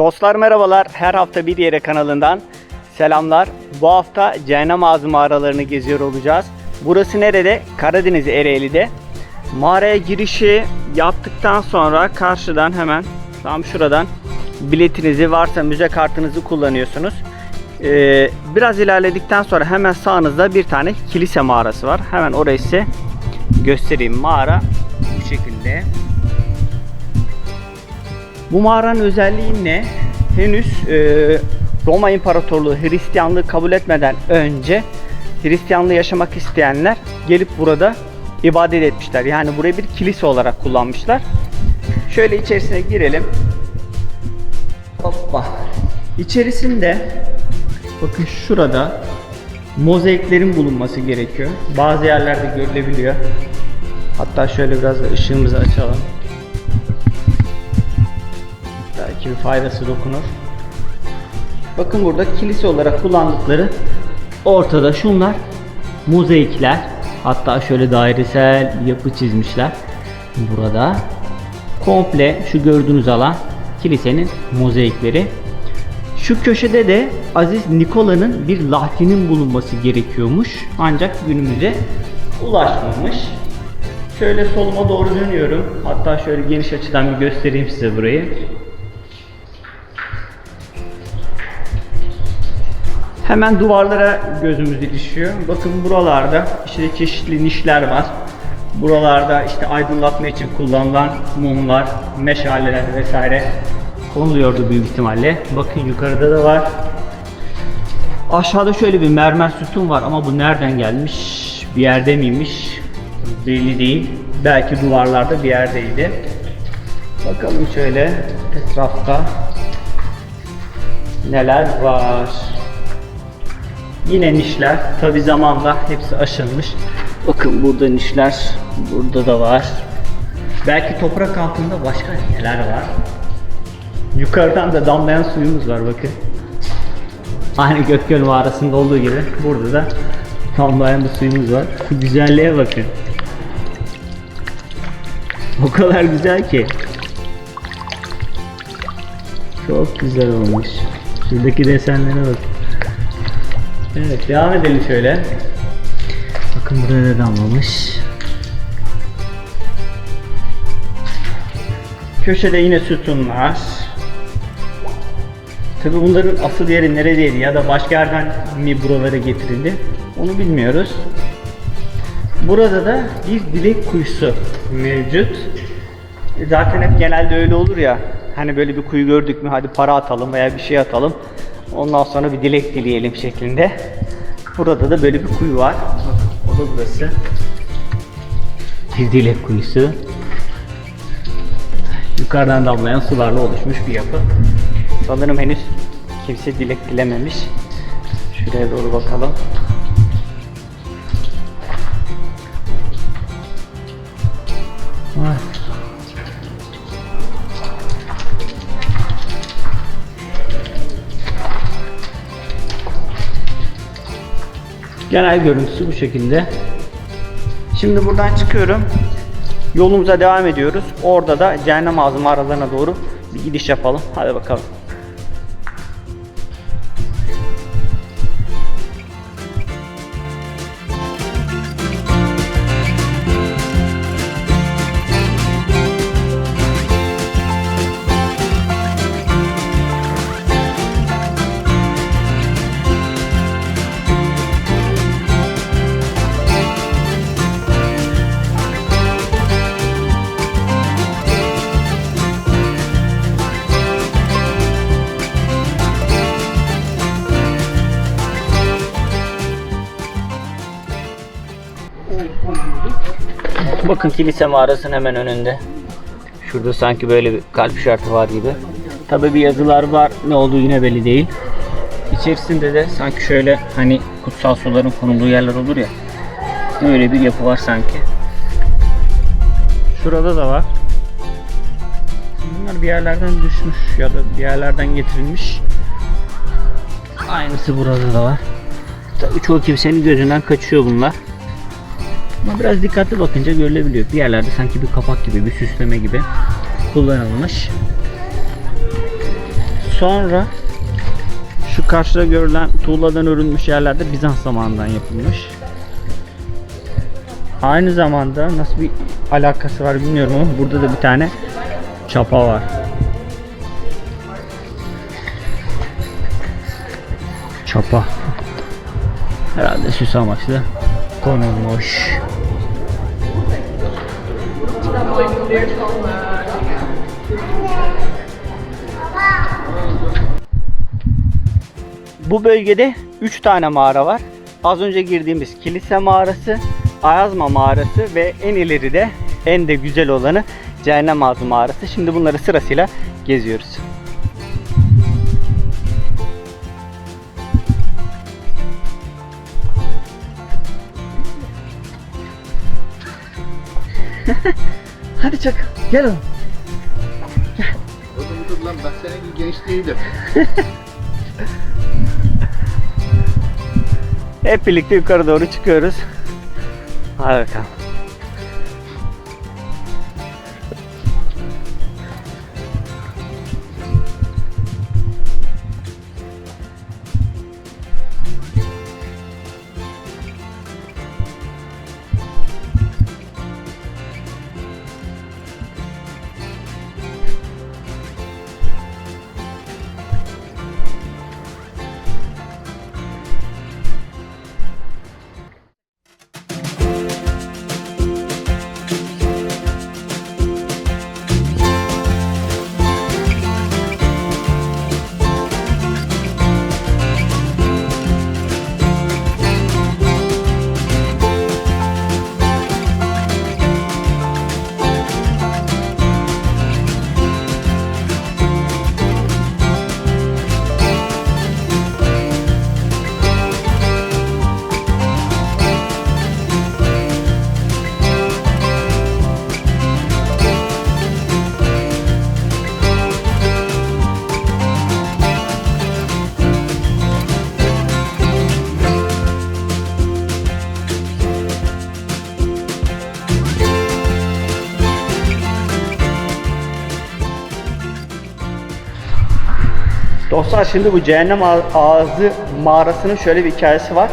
Dostlar merhabalar. Her hafta bir yere kanalından selamlar. Bu hafta Cehennem Ağzı mağaralarını geziyor olacağız. Burası nerede? Karadeniz Ereğli'de. Mağaraya girişi yaptıktan sonra karşıdan hemen tam şuradan biletinizi varsa müze kartınızı kullanıyorsunuz. Ee, biraz ilerledikten sonra hemen sağınızda bir tane kilise mağarası var. Hemen orayı size göstereyim. Mağara bu şekilde. Bu mağaranın özelliği ne? Henüz e, Roma İmparatorluğu Hristiyanlığı kabul etmeden önce Hristiyanlığı yaşamak isteyenler gelip burada ibadet etmişler. Yani burayı bir kilise olarak kullanmışlar. Şöyle içerisine girelim. Hoppa. İçerisinde bakın şurada mozaiklerin bulunması gerekiyor. Bazı yerlerde görülebiliyor. Hatta şöyle biraz da ışığımızı açalım. Belki bir faydası dokunur. Bakın burada kilise olarak kullandıkları ortada şunlar mozaikler. Hatta şöyle dairesel yapı çizmişler. Burada komple şu gördüğünüz alan kilisenin mozaikleri. Şu köşede de Aziz Nikola'nın bir lahtinin bulunması gerekiyormuş. Ancak günümüze ulaşmamış. Şöyle soluma doğru dönüyorum. Hatta şöyle geniş açıdan bir göstereyim size burayı. Hemen duvarlara gözümüz ilişiyor. Bakın buralarda işte çeşitli nişler var. Buralarda işte aydınlatma için kullanılan mumlar, meşaleler vesaire konuluyordu büyük ihtimalle. Bakın yukarıda da var. Aşağıda şöyle bir mermer sütun var ama bu nereden gelmiş? Bir yerde miymiş? Belli değil. Belki duvarlarda bir yerdeydi. Bakalım şöyle etrafta neler var. Yine nişler. Tabi zamanla hepsi aşınmış. Bakın burada nişler. Burada da var. Belki toprak altında başka neler var. Yukarıdan da damlayan suyumuz var bakın. Aynı Gökgöl mağarasında olduğu gibi burada da damlayan bir suyumuz var. Şu güzelliğe bakın. O kadar güzel ki. Çok güzel olmuş. Şuradaki desenlere bak. Evet devam edelim şöyle. Bakın buraya da damlamış. Köşede yine sütunlar. Tabi bunların asıl yeri neredeydi ya da başka yerden mi buralara getirildi onu bilmiyoruz. Burada da bir dilek kuyusu mevcut. Zaten hep genelde öyle olur ya. Hani böyle bir kuyu gördük mü hadi para atalım veya bir şey atalım. Ondan sonra bir dilek dileyelim şeklinde. Burada da böyle bir kuyu var. O da burası. Bir dilek kuyusu. Yukarıdan damlayan sularla oluşmuş bir yapı. Sanırım henüz kimse dilek dilememiş. Şuraya doğru bakalım. Genel görüntüsü bu şekilde. Şimdi buradan çıkıyorum. Yolumuza devam ediyoruz. Orada da Cehennem Ağzı mağaralarına doğru bir gidiş yapalım. Hadi bakalım. Bakın kilise mağarasının hemen önünde. Şurada sanki böyle bir kalp işareti var gibi. Tabi bir yazılar var. Ne olduğu yine belli değil. İçerisinde de sanki şöyle hani kutsal suların konulduğu yerler olur ya. Öyle bir yapı var sanki. Şurada da var. Bunlar bir yerlerden düşmüş ya da bir yerlerden getirilmiş. Aynısı burada da var. Tabii çoğu kimsenin gözünden kaçıyor bunlar. Ama biraz dikkatli bakınca görülebiliyor. Bir yerlerde sanki bir kapak gibi, bir süsleme gibi kullanılmış. Sonra şu karşıda görülen tuğladan örülmüş yerlerde Bizans zamanından yapılmış. Aynı zamanda nasıl bir alakası var bilmiyorum ama burada da bir tane çapa var. Çapa. Herhalde süs amaçlı konulmuş. Bu bölgede 3 tane mağara var. Az önce girdiğimiz kilise mağarası, Ayazma mağarası ve en ileride en de güzel olanı Cehennem Ağzı mağarası. Şimdi bunları sırasıyla geziyoruz. Hadi çak, gel oğlum. Oğlum dur lan bak senin genç değilim. Hep birlikte yukarı doğru çıkıyoruz. Hadi bakalım. Dostlar şimdi bu cehennem Ağ- ağzı mağarasının şöyle bir hikayesi var.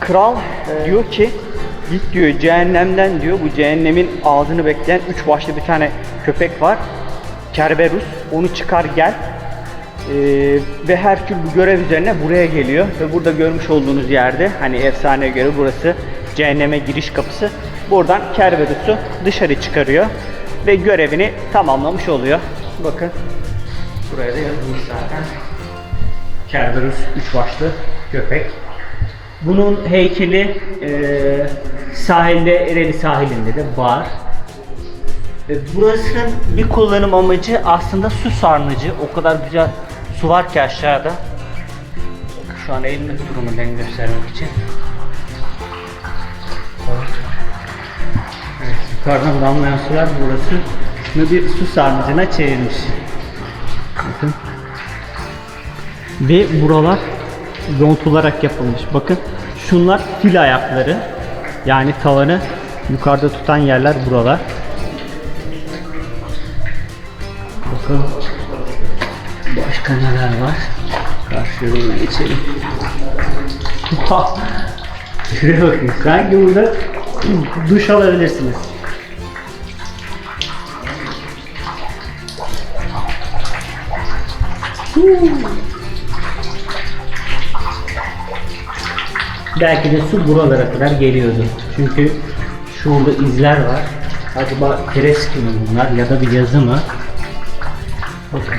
Kral e, diyor ki git diyor cehennemden diyor bu cehennemin ağzını bekleyen üç başlı bir tane köpek var. Kerberus onu çıkar gel. E, ve Herkül bu görev üzerine buraya geliyor ve burada görmüş olduğunuz yerde hani efsaneye göre burası cehenneme giriş kapısı. Buradan Kerberus'u dışarı çıkarıyor ve görevini tamamlamış oluyor. Bakın Buraya da yazılmış zaten. Kerberos üç başlı köpek. Bunun heykeli e, sahilde, Ereğli sahilinde de var. E, burasının bir kullanım amacı aslında su sarnıcı. O kadar güzel su var ki aşağıda. Şu an elimin durumu den göstermek için. Evet, yukarıdan damlayan sular burası bir su sarnıcına çevirmiş. Ve buralar yontularak yapılmış. Bakın şunlar fil ayakları. Yani tavanı yukarıda tutan yerler buralar. Bakın başka neler var. Karşıya doğru geçelim. Şuraya bakın. Sanki burada duş alabilirsiniz. Belki de su buralara kadar geliyordu. Çünkü şurada izler var. Acaba freski mi bunlar ya da bir yazı mı? Bakın.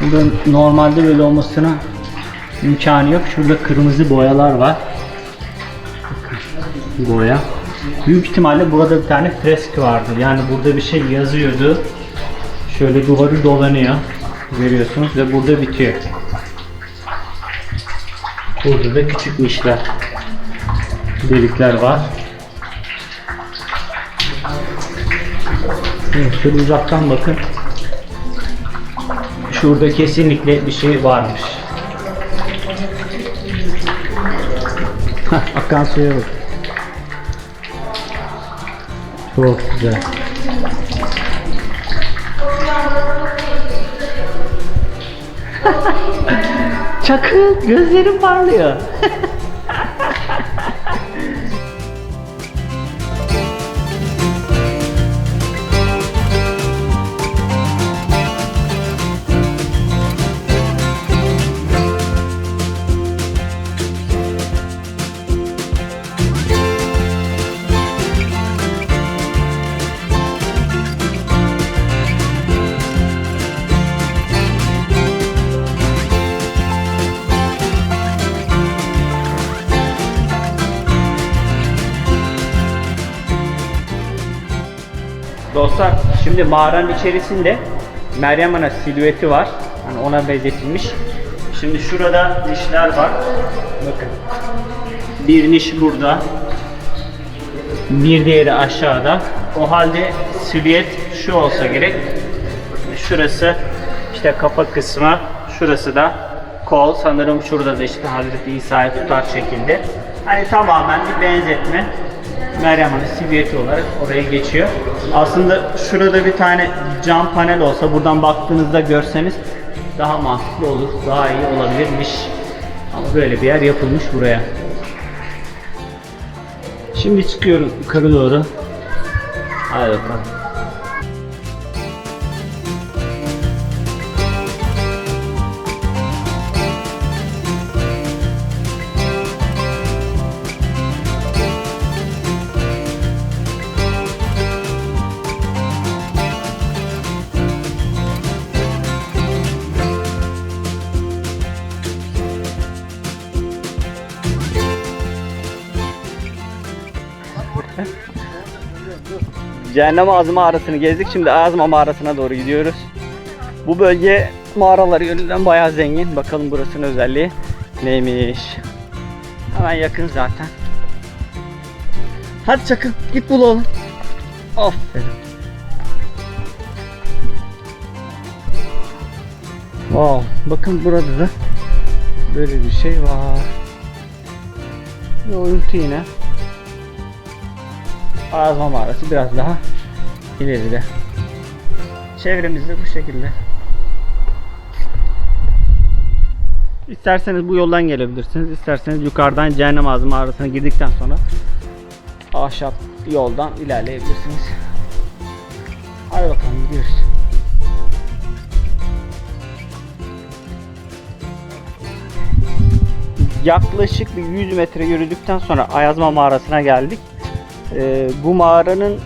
Burada normalde böyle olmasına imkanı yok. Şurada kırmızı boyalar var. Boya. Büyük ihtimalle burada bir tane freski vardır. Yani burada bir şey yazıyordu. Şöyle duvarı dolanıyor. Görüyorsunuz ve burada bitiyor. Burada da küçük işler. Delikler var. Evet, şöyle uzaktan bakın. Şurada kesinlikle bir şey varmış. Hah, akan suya bak. Çok güzel. Çakı gözlerim parlıyor. Dostlar şimdi mağaranın içerisinde Meryem Ana silüeti var. Hani ona benzetilmiş. Şimdi şurada nişler var. Bakın. Bir niş burada. Bir diğeri aşağıda. O halde silüet şu olsa gerek. Şurası işte kafa kısmı. Şurası da kol. Sanırım şurada da işte Hazreti İsa'yı tutar şekilde. Hani tamamen bir benzetme. Meryem Ana silüeti olarak oraya geçiyor. Aslında şurada bir tane cam panel olsa buradan baktığınızda görseniz daha mantıklı olur, daha iyi olabilirmiş. Ama böyle bir yer yapılmış buraya. Şimdi çıkıyorum yukarı doğru. Hadi bakalım. Cehennem Ağzı mağarasını gezdik. Şimdi Azma mağarasına doğru gidiyoruz. Bu bölge mağaraları yönünden bayağı zengin. Bakalım burasının özelliği neymiş. Hemen yakın zaten. Hadi Çakın git bul oğlum. Aferin. Wow, bakın burada da böyle bir şey var. Bir oyuntu yine. Azma mağarası biraz daha ileride. Çevremizde bu şekilde. İsterseniz bu yoldan gelebilirsiniz. İsterseniz yukarıdan Cehennem Ağzı mağarasına girdikten sonra ahşap yoldan ilerleyebilirsiniz. Hadi bakalım gidiyoruz. Yaklaşık bir 100 metre yürüdükten sonra Ayazma mağarasına geldik. Ee, bu mağaranın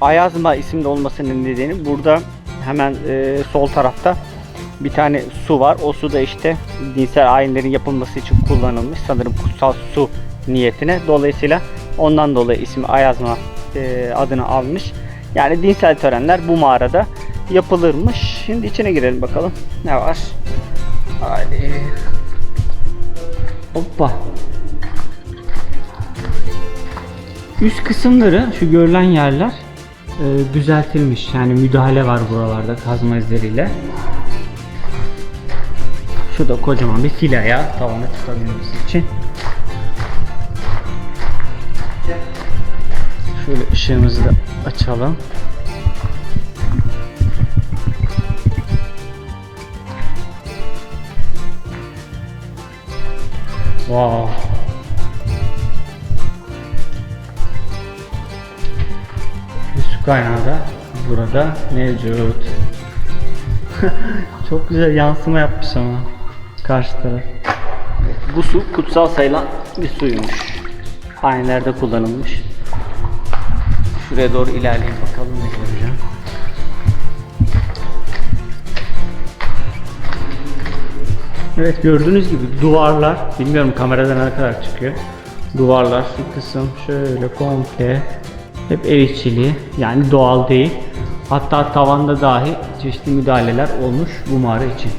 Ayazma isimli olmasının nedeni burada hemen e, sol tarafta bir tane su var. O su da işte dinsel ayinlerin yapılması için kullanılmış. Sanırım kutsal su niyetine. Dolayısıyla ondan dolayı ismi Ayazma e, adını almış. Yani dinsel törenler bu mağarada yapılırmış. Şimdi içine girelim bakalım. Ne var? Hadi. Hoppa. Üst kısımları şu görülen yerler e, düzeltilmiş. Yani müdahale var buralarda kazma izleriyle. Şu da kocaman bir filaya tavana çıkabilmesi için. Şöyle ışığımızı da açalım. Wow. Kaynağı da burada mevcut. Çok güzel yansıma yapmış ama karşı taraf. Bu su kutsal sayılan bir suymuş. Ayinlerde kullanılmış. Şuraya doğru ilerleyeyim bakalım ne göreceğim. Evet gördüğünüz gibi duvarlar, bilmiyorum kamerada ne kadar çıkıyor. Duvarlar şu kısım şöyle komple hep el işçiliği yani doğal değil. Hatta tavanda dahi çeşitli müdahaleler olmuş bu mağara için.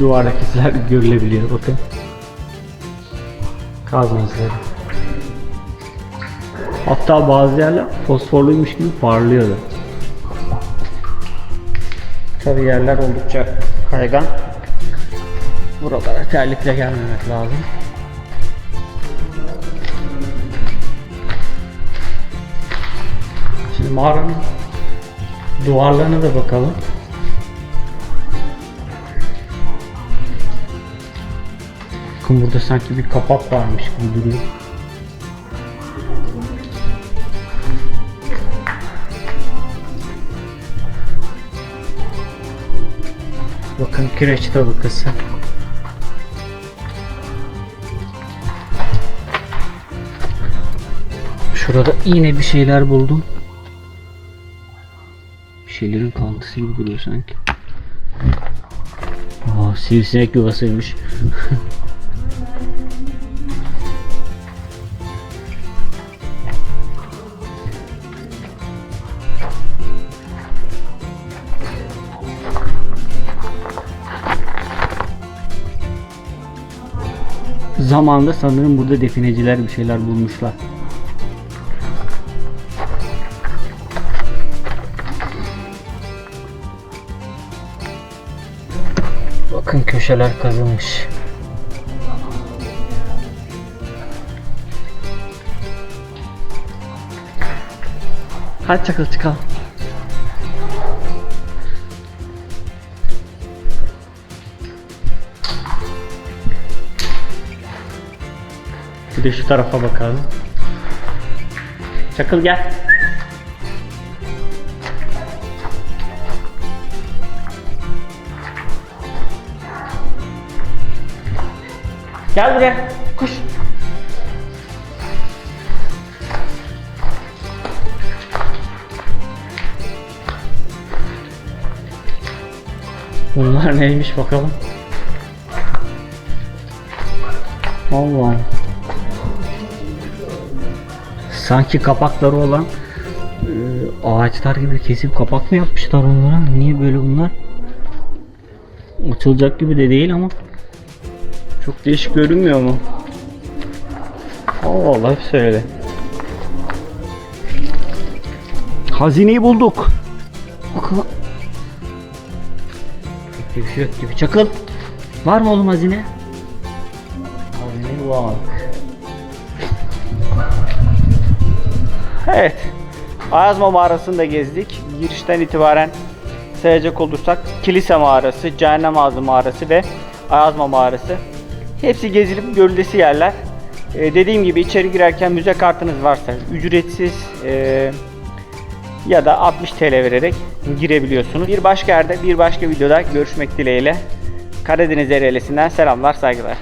Duvardaki izler görülebiliyor bakın. Kazma izleri. Hatta bazı yerler fosforluymuş gibi parlıyordu. Tabi yerler oldukça kaygan. Buralara terlikle gelmemek lazım. Şimdi mağaranın Duvarlarına da bakalım. Bakın burada sanki bir kapak varmış gibi duruyor. Bakın kireç tabakası. Şurada yine bir şeyler buldum. Bir şeylerin kalıntısı gibi duruyor sanki. Aa, sivrisinek yuvasıymış. Zamanında sanırım burada defineciler bir şeyler bulmuşlar. Köşeler kazılmış. Hadi çakıl çıkalım. Bir de şu tarafa bakalım. Çakıl gel. Gel buraya. Koş. Bunlar neymiş bakalım. Allah. Sanki kapakları olan e, ağaçlar gibi kesip kapak mı yapmışlar onlara? Niye böyle bunlar? Açılacak gibi de değil ama çok değişik görünmüyor mu? Allah Allah hepsi öyle. Hazineyi bulduk. Bakalım. Bir şey yok gibi. Çakıl. Var mı oğlum hazine? Hazineyi bulamadık. Evet. Ayazma mağarasını gezdik. Girişten itibaren sayacak olursak kilise mağarası, cehennem ağzı mağarası ve Ayazma mağarası. Hepsi gezilip görülesi yerler. Ee, dediğim gibi içeri girerken müze kartınız varsa ücretsiz e, ya da 60 TL vererek girebiliyorsunuz. Bir başka yerde bir başka videoda görüşmek dileğiyle. Karadeniz Ereğlisi'nden selamlar saygılar.